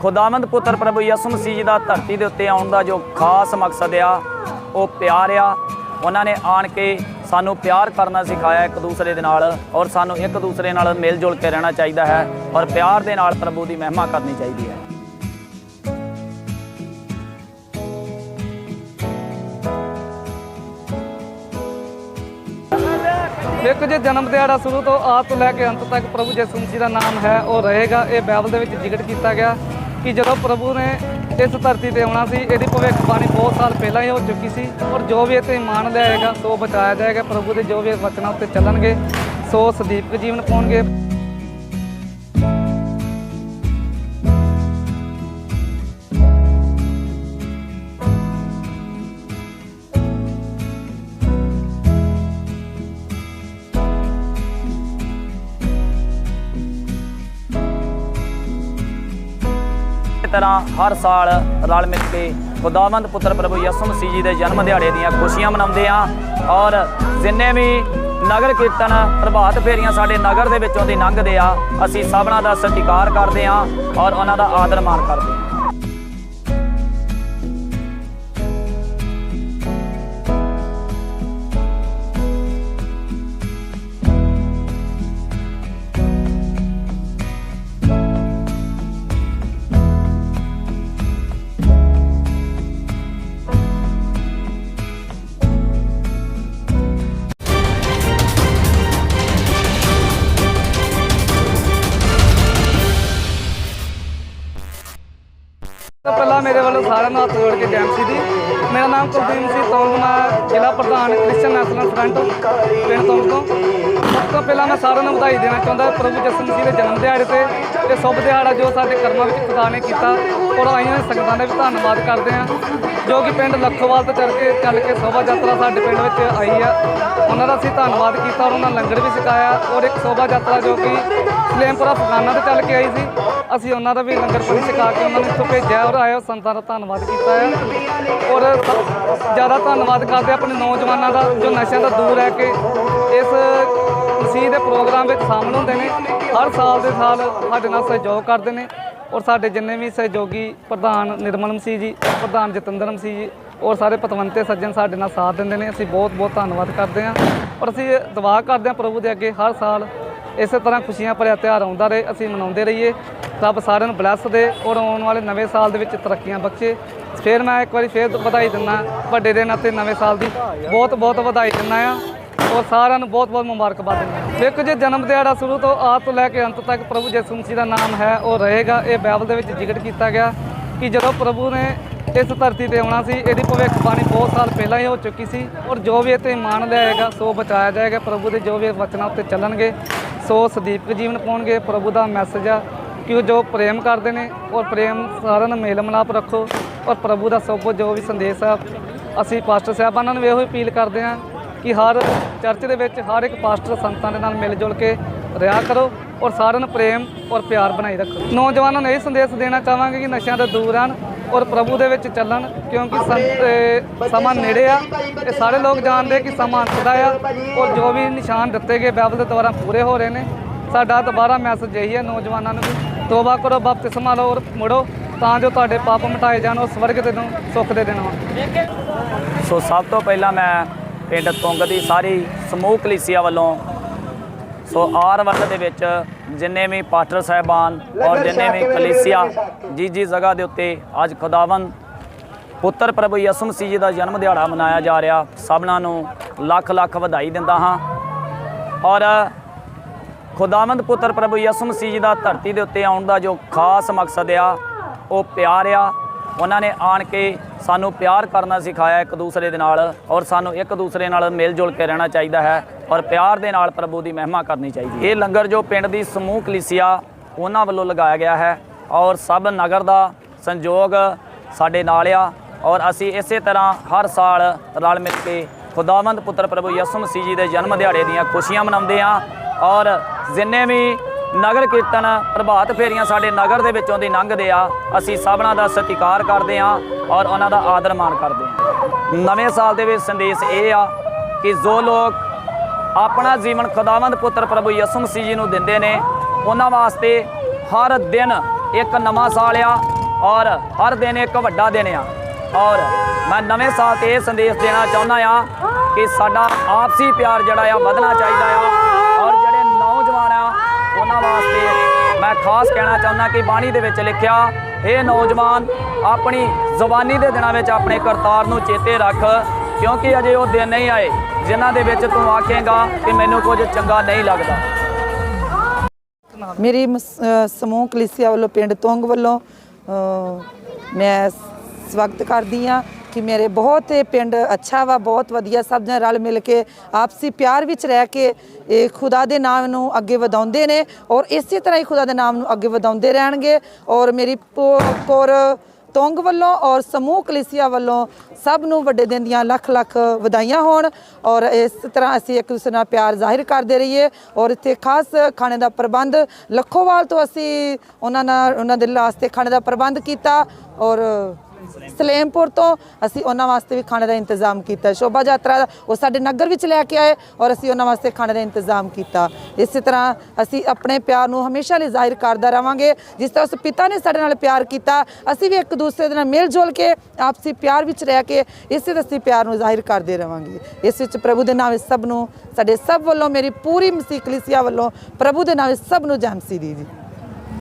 ਖੁਦਾਵੰਦ ਪੁੱਤਰ ਪ੍ਰਭੂ ਯਿਸੂ ਮਸੀਹ ਜੀ ਦਾ ਧਰਤੀ ਦੇ ਉੱਤੇ ਆਉਣ ਦਾ ਜੋ ਖਾਸ ਮਕਸਦ ਆ, ਉਹ ਪਿਆਰ ਆ। ਉਹਨਾਂ ਨੇ ਆਣ ਕੇ ਸਾਨੂੰ ਪਿਆਰ ਕਰਨਾ ਸਿਖਾਇਆ ਇੱਕ ਦੂਸਰੇ ਦੇ ਨਾਲ ਔਰ ਸਾਨੂੰ ਇੱਕ ਦੂਸਰੇ ਨਾਲ ਮਿਲ ਜੁਲ ਕੇ ਰਹਿਣਾ ਚਾਹੀਦਾ ਹੈ ਔਰ ਪਿਆਰ ਦੇ ਨਾਲ ਪ੍ਰਭੂ ਦੀ ਮਹਿਮਾ ਕਰਨੀ ਚਾਹੀਦੀ ਹੈ। ਇੱਕ ਜੇ, ਜਨਮ ਦਿਹਾੜਾ ਸ਼ੁਰੂ ਤੋਂ ਆਦ ਤੋਂ ਲੈ ਕੇ ਅੰਤ ਤੱਕ ਪ੍ਰਭੂ ਯਿਸੂ ਮਸੀਹ ਦਾ ਨਾਮ ਹੈ, ਉਹ ਰਹੇਗਾ। ਇਹ ਬਾਈਬਲ ਦੇ ਵਿੱਚ ਜ਼ਿਕਰ ਕੀਤਾ ਗਿਆ। ਕਿ ਜਦੋਂ ਪ੍ਰਭੂ ਨੇ ਇਸ ਧਰਤੀ ਤੇ ਆਉਣਾ ਸੀ, ਇਹਦੀ ਭਵਿੱਖਬਾਣੀ ਬਹੁਤ ਸਾਲ ਪਹਿਲਾਂ ਹੀ ਹੋ ਚੁੱਕੀ ਸੀ ਔਰ ਜੋ ਵੀ ਇਹ ਤੇ ਇਮਾਨ ਲਿਆਏਗਾ, ਸੋ ਬਚਾਇਆ ਜਾਏਗਾ, ਪ੍ਰਭੂ ਦੇ ਜੋ ਵੀ ਵਚਨਾਂ ਉੱਤੇ ਚੱਲਣਗੇ, ਸੋ ਸਦੀਪਕ ਜੀਵਨ ਪਾਉਣਗੇ। ਤਰ੍ਹਾਂ ਹਰ ਸਾਲ ਰਲ ਮਿਲ ਕੇ ਖੁਦਾਵੰਦ ਪੁੱਤਰ ਪ੍ਰਭੂ ਯਿਸੂ ਮਸੀਹ ਜੀ ਦੇ ਜਨਮ ਦਿਹਾੜੇ ਦੀਆਂ ਖੁਸ਼ੀਆਂ ਮਨਾਉਂਦੇ ਆ ਔਰ ਜਿੰਨੇ ਵੀ ਨਗਰ ਕੀਰਤਨ ਪ੍ਰਭਾਤ ਫੇਰੀਆਂ ਸਾਡੇ ਨਗਰ ਦੇ ਵਿੱਚੋਂ ਦੀ ਲੰਘਦੇ ਆ, ਅਸੀਂ ਸਭਨਾਂ ਦਾ ਸਤਿਕਾਰ ਕਰਦੇ ਆ ਔਰ ਉਹਨਾਂ ਦਾ ਆਦਰ ਮਾਣ ਕਰਦੇ ਆ ਵੱਲੋਂ ਸਾਰਿਆਂ ਨੂੰ ਹੱਥ ਜੋੜ ਕੇ ਜੈ ਮਸੀਹ ਦੀ ਮੇਰਾ ਨਾਮ ਕੁਲਦੀਪ ਸਿੰਘ ਤੋਂ ਮੈਂ ਜ਼ਿਲ੍ਹਾ ਪ੍ਰਧਾਨ ਕ੍ਰਿਸਚੀਅਨ ਨੈਸ਼ਨਲ ਫਰੰਟ ਪਿੰਡ ਤੋਂ ਤੋਂ। ਸਭ ਤੋਂ ਪਹਿਲਾਂ ਮੈਂ ਸਾਰਿਆਂ ਨੂੰ ਵਧਾਈ ਦੇਣਾ ਚਾਹੁੰਦਾ ਪ੍ਰਭੂ ਯਿਸੂ ਮਸੀਹ ਦੇ ਜਨਮ ਦਿਹਾੜੇ ਤੇ ਇਹ ਸ਼ੁਭ ਦਿਹਾੜਾ ਜੋ ਸਾਡੇ ਕਰਮਾਂ ਵਿੱਚ ਖੁਦਾ ਨੇ ਕੀਤਾ ਔਰ ਆਈਆਂ ਹੋਈਆਂ ਸੰਗਤਾਂ ਦਾ ਵੀ ਧੰਨਵਾਦ ਕਰਦੇ ਹਾਂ, ਜੋ ਕਿ ਪਿੰਡ ਲੱਖੋਵਾਲ ਤੋਂ ਚੱਲ ਕੇ ਚੱਲ ਕੇ ਸ਼ੋਭਾ ਯਾਤਰਾ ਸਾਡੇ ਪਿੰਡ ਵਿੱਚ ਆਈ ਆ। ਉਹਨਾਂ ਦਾ ਅਸੀਂ ਧੰਨਵਾਦ ਕੀਤਾ ਔਰ ਉਹਨਾਂ ਲੰਗਰ ਵੀ ਛਕਾਇਆ ਔਰ ਇੱਕ ਸ਼ੋਭਾ ਯਾਤਰਾ ਜੋ ਕਿ ਸਲੇਮਪੁਰਾ ਫਗਾਨਾ 'ਤੇ ਚੱਲ ਕੇ ਆਈ ਸੀ। ਅਸੀਂ ਉਹਨਾਂ ਦਾ ਵੀ ਲੰਗਰ ਪਾਣੀ ਛਕਾ ਕੇ ਉਹਨਾਂ ਨੂੰ ਇੱਥੋਂ ਭੇਜਿਆ ਔਰ ਆਏ, ਸੰਤਾਂ ਦਾ ਧੰਨਵਾਦ ਕੀਤਾ ਹੈ। ਔਰ ਜ਼ਿਆਦਾ ਧੰਨਵਾਦ ਕਰਦੇ ਆਪਣੇ ਨੌਜਵਾਨਾਂ ਦਾ, ਜੋ ਨਸ਼ਿਆਂ ਦਾ ਦੂਰ ਰਹਿ ਕੇ ਇਸ ਮਸੀਹ ਦੇ ਪ੍ਰੋਗਰਾਮ ਵਿੱਚ ਸ਼ਾਮਲ ਹੁੰਦੇ ਨੇ। ਹਰ ਸਾਲ ਦੇ ਸਾਲ ਸਾਡੇ ਨਾਲ ਸਹਿਯੋਗ ਕਰਦੇ ਨੇ। ਔਰ ਸਾਡੇ ਜਿੰਨੇ ਵੀ ਸਹਿਯੋਗੀ ਪ੍ਰਧਾਨ ਨਿਰਮਲ ਮਸੀਹ ਜੀ, ਪ੍ਰਧਾਨ ਜਤਿੰਦਰ ਮਸੀਹ ਜੀ, ਔਰ ਸਾਰੇ ਪਤਵੰਤੇ ਸੱਜਣ ਸਾਡੇ ਨਾਲ ਸਾਥ ਦਿੰਦੇ ਨੇ। ਅਸੀਂ ਬਹੁਤ ਬਹੁਤ ਧੰਨਵਾਦ ਕਰਦੇ ਹਾਂ। ਔਰ ਅਸੀਂ ਦੁਆ ਕਰਦੇ ਹਾਂ ਪ੍ਰਭੂ ਦੇ ਅੱਗੇ, ਹਰ ਸਾਲ ਇਸੇ ਤਰ੍ਹਾਂ ਖੁਸ਼ੀਆਂ ਭਰਿਆ ਤਿਉਹਾਰ ਆਉਂਦਾ ਰਹੇ, ਅਸੀਂ ਮਨਾਉਂਦੇ ਰਹੀਏ। ਰੱਬ ਸਾਰਿਆਂ ਨੂੰ ਬਲੈਸ ਦੇ ਔਰ ਆਉਣ ਵਾਲੇ ਨਵੇਂ ਸਾਲ ਦੇ ਵਿੱਚ ਤਰੱਕੀਆਂ ਬਖਸ਼ੇ। ਫਿਰ ਮੈਂ ਇੱਕ ਵਾਰੀ ਫਿਰ ਵਧਾਈ ਦਿੰਦਾ ਵੱਡੇ ਦਿਨ ਅਤੇ ਨਵੇਂ ਸਾਲ ਦੀ ਬਹੁਤ ਬਹੁਤ ਵਧਾਈ ਦਿੰਦਾ ਆ ਔਰ ਸਾਰਿਆਂ ਨੂੰ ਬਹੁਤ ਬਹੁਤ ਮੁਬਾਰਕਬਾਦ ਦਿੰਦਾ ਇੱਕ ਜੇ, ਜਨਮ ਦਿਹਾੜਾ ਸ਼ੁਰੂ ਤੋਂ ਆਦ ਤੋਂ ਲੈ ਕੇ ਅੰਤ ਤੱਕ ਪ੍ਰਭੂ ਯਿਸੂ ਮਸੀਹ ਦਾ ਨਾਮ ਹੈ ਉਹ ਰਹੇਗਾ। ਇਹ ਬਾਈਬਲ ਦੇ ਵਿੱਚ ਜ਼ਿਕਰ ਕੀਤਾ ਗਿਆ ਕਿ ਜਦੋਂ ਪ੍ਰਭੂ ਨੇ ਇਸ ਧਰਤੀ ਤੇ ਆਉਣਾ ਸੀ, ਇਹਦੀ ਭਵਿੱਖਬਾਣੀ ਬਹੁਤ ਸਾਲ ਪਹਿਲਾਂ ਹੀ ਹੋ ਚੁੱਕੀ ਸੀ ਔਰ ਜੋ ਵੀ ਇਹ ਤੇ ਇਮਾਨ ਲਿਆਏਗਾ, ਸੋ ਬਚਾਇਆ ਜਾਏਗਾ। ਪ੍ਰਭੂ ਦੇ ਜੋ ਵੀ ਵਚਨਾਂ ਉੱਤੇ ਚੱਲਣਗੇ ਸੋ ਸਦੀਪਕ ਜੀਵਨ ਪਾਉਣਗੇ, ਪ੍ਰਭੂ ਦਾ ਮੈਸੇਜ ਆ ਕਿ ਉਹ ਜੋ ਪ੍ਰੇਮ ਕਰਦੇ ਨੇ, ਔਰ ਪ੍ਰੇਮ ਸਾਰਿਆਂ ਨਾਲ ਮੇਲ ਮਿਲਾਪ ਰੱਖੋ, ਔਰ ਪ੍ਰਭੂ ਦਾ ਸਭ ਜੋ ਵੀ ਸੰਦੇਸ਼ ਆ, ਅਸੀਂ ਪਾਸਟਰ ਸਾਹਿਬਾਨਾਂ ਨੂੰ ਵੀ ਇਹੋ ਅਪੀਲ ਕਰਦੇ ਹਾਂ ਕਿ ਹਰ ਚਰਚ ਦੇ ਵਿੱਚ ਹਰ ਇੱਕ ਪਾਸਟਰ ਸੰਤਾਂ ਦੇ ਨਾਲ ਮਿਲ ਜੁਲ ਕੇ ਰਿਹਾ ਕਰੋ, ਔਰ ਸਾਰਿਆਂ ਨੂੰ ਪ੍ਰੇਮ ਔਰ ਪਿਆਰ ਬਣਾਈ ਰੱਖੋ। ਨੌਜਵਾਨਾਂ ਨੂੰ ਇਹ ਸੰਦੇਸ਼ ਦੇਣਾ ਚਾਹਾਂਗੇ ਕਿ ਨਸ਼ਿਆਂ ਤੋਂ ਦੂਰ ਰਹਿਣ ਔਰ ਪ੍ਰਭੂ ਦੇ ਵਿੱਚ ਚੱਲਣ, ਕਿਉਂਕਿ ਸੰ- ਸਮਾਂ ਨੇੜੇ ਆ ਇਹ ਸਾਰੇ ਲੋਕ ਜਾਣਦੇ ਕਿ ਸਮਾਂ ਅੰਤ ਦਾ ਆ ਔਰ ਜੋ ਵੀ ਨਿਸ਼ਾਨ ਦਿੱਤੇ ਗਏ ਬਾਈਬਲ ਦੇ ਦੁਆਰਾ ਪੂਰੇ ਹੋ ਰਹੇ ਨੇ। ਸਾਡਾ ਦੁਬਾਰਾ ਮੈਸੇਜ ਇਹੀ ਹੈ ਨੌਜਵਾਨਾਂ ਨੂੰ ਕਿ ਤੋਬਾ ਕਰੋ, ਬਪਤਿਸਮਾ ਲਓ ਔਰ ਮੁੜੋ, ਤਾਂ ਜੋ ਤੁਹਾਡੇ ਪਾਪ ਮਿਟਾਏ ਜਾਣ ਔਰ ਸਵਰਗ ਦੇ ਨੂੰ ਸੁੱਖ ਦੇ ਦਿਨ ਹੋਣ ਸੋ ਸਭ ਤੋਂ ਪਹਿਲਾਂ ਮੈਂ ਪਿੰਡ ਤੁੰਗ ਦੀ ਸਾਰੀ ਸਮੂਹ ਕਲੀਸਿਆ ਵੱਲੋਂ ਸੋ ਆਰ ਵਰਗ ਦੇ ਵਿੱਚ ਜਿੰਨੇ ਵੀ ਪਾਸਟਰ ਸਾਹਿਬਾਨ ਔਰ ਜਿੰਨੇ ਵੀ ਕਲੀਸਿਆ ਜੀ ਜੀ ਜਗ੍ਹਾ ਦੇ ਉੱਤੇ ਅੱਜ ਖੁਦਾਵੰਦ ਪੁੱਤਰ ਪ੍ਰਭੂ ਯਿਸੂ ਮਸੀਹ ਜੀ ਦਾ ਜਨਮ ਦਿਹਾੜਾ ਮਨਾਇਆ ਜਾ ਰਿਹਾ। ਸਭਨਾਂ ਨੂੰ ਲੱਖ ਲੱਖ ਵਧਾਈ ਦਿੰਦਾ ਹਾਂ। ਔਰ ਖੁਦਾਵੰਦ ਪੁੱਤਰ ਪ੍ਰਭੂ ਯਿਸੂ ਮਸੀਹ ਜੀ ਦਾ ਧਰਤੀ ਦੇ ਉੱਤੇ ਆਉਣ ਦਾ ਜੋ ਖਾਸ ਮਕਸਦ ਆ ਉਹ ਪਿਆਰ ਆ। ਉਹਨਾਂ ਨੇ ਆਣ ਕੇ ਸਾਨੂੰ ਪਿਆਰ ਕਰਨਾ ਸਿਖਾਇਆ ਇੱਕ ਦੂਸਰੇ ਦੇ ਨਾਲ ਔਰ ਸਾਨੂੰ ਇੱਕ ਦੂਸਰੇ ਨਾਲ ਮਿਲ ਜੁਲ ਕੇ ਰਹਿਣਾ ਚਾਹੀਦਾ ਹੈ ਔਰ ਪਿਆਰ ਦੇ ਨਾਲ ਪ੍ਰਭੂ ਦੀ ਮਹਿਮਾ ਕਰਨੀ ਚਾਹੀਦੀ ਹੈ। ਇਹ ਲੰਗਰ ਜੋ ਪਿੰਡ ਦੀ ਸਮੂਹ ਕਲੀਸਿਆ ਉਹਨਾਂ ਵੱਲੋਂ ਲਗਾਇਆ ਗਿਆ ਹੈ ਔਰ ਸਭ ਨਗਰ ਦਾ ਸੰਯੋਗ ਸਾਡੇ ਨਾਲ ਆ ਔਰ ਅਸੀਂ ਇਸੇ ਤਰ੍ਹਾਂ ਹਰ ਸਾਲ ਰਲ ਮਿਲ ਕੇ ਖੁਦਾਵੰਦ ਪੁੱਤਰ ਪ੍ਰਭੂ ਯਿਸੂ ਮਸੀਹ ਜੀ ਦੇ ਜਨਮ ਦਿਹਾੜੇ ਦੀਆਂ ਖੁਸ਼ੀਆਂ ਮਨਾਉਂਦੇ ਆ ਔਰ ਜਿੰਨੇ ਵੀ ਨਗਰ ਕੀਰਤਨ ਪ੍ਰਭਾਤ ਫੇਰੀਆਂ ਸਾਡੇ ਨਗਰ ਦੇ ਵਿੱਚੋਂ ਦੀ ਲੰਘਦੇ ਆ, ਅਸੀਂ ਸਭਨਾਂ ਦਾ ਸਤਿਕਾਰ ਕਰਦੇ ਆ ਔਰ ਉਹਨਾਂ ਦਾ ਆਦਰ ਮਾਣ ਕਰਦੇ ਆ ਨਵੇਂ ਸਾਲ ਦੇ ਵਿੱਚ ਸੰਦੇਸ਼ ਇਹ ਆ ਕਿ ਜੋ ਲੋਕ ਆਪਣਾ ਜੀਵਨ ਖੁਦਾਵੰਦ ਪੁੱਤਰ ਪ੍ਰਭੂ ਯਿਸੂ ਮਸੀਹ ਜੀ ਨੂੰ ਦਿੰਦੇ ਨੇ, ਉਹਨਾਂ ਵਾਸਤੇ ਹਰ ਦਿਨ ਇੱਕ ਨਵਾਂ ਸਾਲ ਆ ਔਰ ਹਰ ਦਿਨ ਇੱਕ ਵੱਡਾ ਦਿਨ ਆ। ਔਰ ਮੈਂ ਨਵੇਂ ਸਾਲ ਤੇ ਇਹ ਸੰਦੇਸ਼ ਦੇਣਾ ਚਾਹੁੰਦਾ ਆ ਕਿ ਸਾਡਾ ਆਪਸੀ ਪਿਆਰ ਜਿਹੜਾ ਆ ਵਧਣਾ ਚਾਹੀਦਾ ਆ ਔਰ ਜਿਹੜੇ ਨੌਜਵਾਨ ਆ, ਉਹਨਾਂ ਵਾਸਤੇ ਮੈਂ ਖਾਸ ਕਹਿਣਾ ਚਾਹੁੰਦਾ ਕਿ ਬਾਣੀ ਦੇ ਵਿੱਚ ਲਿਖਿਆ ਇਹ ਨੌਜਵਾਨ, ਆਪਣੀ ਜ਼ੁਬਾਨੀ ਦੇ ਦਿਨਾਂ ਵਿੱਚ ਆਪਣੇ ਕਰਤਾਰ ਨੂੰ ਚੇਤੇ ਰੱਖ, ਕਿਉਂਕਿ ਅਜੇ ਉਹ ਦਿਨ ਨਹੀਂ ਆਏ ਜਿਨ੍ਹਾਂ ਦੇ ਵਿੱਚ ਤੂੰ ਆਖੇਗਾ ਕਿ ਮੈਨੂੰ ਕੁਝ ਚੰਗਾ ਨਹੀਂ ਲੱਗਦਾ। ਮੇਰੀ ਮਸ- ਸਮੂਹ ਕਲੀਸਿਆ ਵੱਲੋਂ ਪਿੰਡ ਤੋਂਗ ਵੱਲੋਂ ਮੈਂ ਸਵਾਗਤ ਕਰਦੀ ਆ ਕਿ ਮੇਰੇ ਬਹੁਤ ਇਹ ਪਿੰਡ ਅੱਛਾ ਵਾ, ਬਹੁਤ ਵਧੀਆ, ਸਭ ਜਣੇ ਰਲ ਮਿਲ ਕੇ ਆਪਸੀ ਪਿਆਰ ਵਿੱਚ ਰਹਿ ਕੇ ਇਹ ਖੁਦਾ ਦੇ ਨਾਮ ਨੂੰ ਅੱਗੇ ਵਧਾਉਂਦੇ ਨੇ ਔਰ ਇਸੇ ਤਰ੍ਹਾਂ ਹੀ ਖੁਦਾ ਦੇ ਨਾਮ ਨੂੰ ਅੱਗੇ ਵਧਾਉਂਦੇ ਰਹਿਣਗੇ ਔਰ ਮੇਰੀ ਪੋ- ਕੋਰ ਤੋਂਗ ਵੱਲੋਂ ਔਰ ਸਮੂਹ ਕਲੀਸਿਆ ਵੱਲੋਂ ਸਭ ਨੂੰ ਵੱਡੇ ਦਿਨ ਦੀਆਂ ਲੱਖ ਲੱਖ ਵਧਾਈਆਂ ਹੋਣ ਔਰ ਇਸ ਤਰ੍ਹਾਂ ਅਸੀਂ ਇੱਕ ਦੂਸਰੇ ਨਾਲ ਪਿਆਰ ਜ਼ਾਹਿਰ ਕਰਦੇ ਰਹੀਏ ਔਰ ਇੱਥੇ ਖਾਸ ਖਾਣੇ ਦਾ ਪ੍ਰਬੰਧ ਲੱਖੋਵਾਲ ਤੋਂ ਅਸੀਂ ਉਹਨਾਂ ਨਾਲ, ਉਹਨਾਂ ਦੇ ਵਾਸਤੇ ਖਾਣੇ ਦਾ ਪ੍ਰਬੰਧ ਕੀਤਾ ਔਰ ਸਲੇਮਪੁਰ ਤੋਂ ਅਸੀਂ ਉਹਨਾਂ ਵਾਸਤੇ ਵੀ ਖਾਣੇ ਦਾ ਇੰਤਜ਼ਾਮ ਕੀਤਾ। ਸ਼ੋਭਾ ਯਾਤਰਾ ਉਹ ਸਾਡੇ ਨਗਰ ਵਿੱਚ ਲੈ ਕੇ ਆਏ ਔਰ ਅਸੀਂ ਉਹਨਾਂ ਵਾਸਤੇ ਖਾਣੇ ਦਾ ਇੰਤਜ਼ਾਮ ਕੀਤਾ। ਇਸੇ ਤਰ੍ਹਾਂ ਅਸੀਂ ਆਪਣੇ ਪਿਆਰ ਨੂੰ ਹਮੇਸ਼ਾ ਲਈ ਜ਼ਾਹਿਰ ਕਰਦਾ ਰਵਾਂਗੇ। ਜਿਸ ਤਰ੍ਹਾਂ ਉਸ ਪਿਤਾ ਨੇ ਸਾਡੇ ਨਾਲ ਪਿਆਰ ਕੀਤਾ, ਅਸੀਂ ਵੀ ਇੱਕ ਦੂਸਰੇ ਦੇ ਨਾਲ ਮਿਲ ਜੁਲ ਕੇ ਆਪਸੀ ਪਿਆਰ ਵਿੱਚ ਰਹਿ ਕੇ ਇਸੇ ਤਰ੍ਹਾਂ ਅਸੀਂ ਪਿਆਰ ਨੂੰ ਜ਼ਾਹਿਰ ਕਰਦੇ ਰਵਾਂਗੇ। ਇਸ ਵਿੱਚ ਪ੍ਰਭੂ ਦੇ ਨਾਮ ਸਭ ਨੂੰ ਸਾਡੇ ਸਭ ਵੱਲੋਂ ਮੇਰੀ ਪੂਰੀ ਮਸੀਹ ਕਲੀਸਿਆ ਵੱਲੋਂ ਪ੍ਰਭੂ ਦੇ ਨਾਮ ਸਭ ਨੂੰ ਜੈ ਮਸੀਹ ਦੀ ਜੀ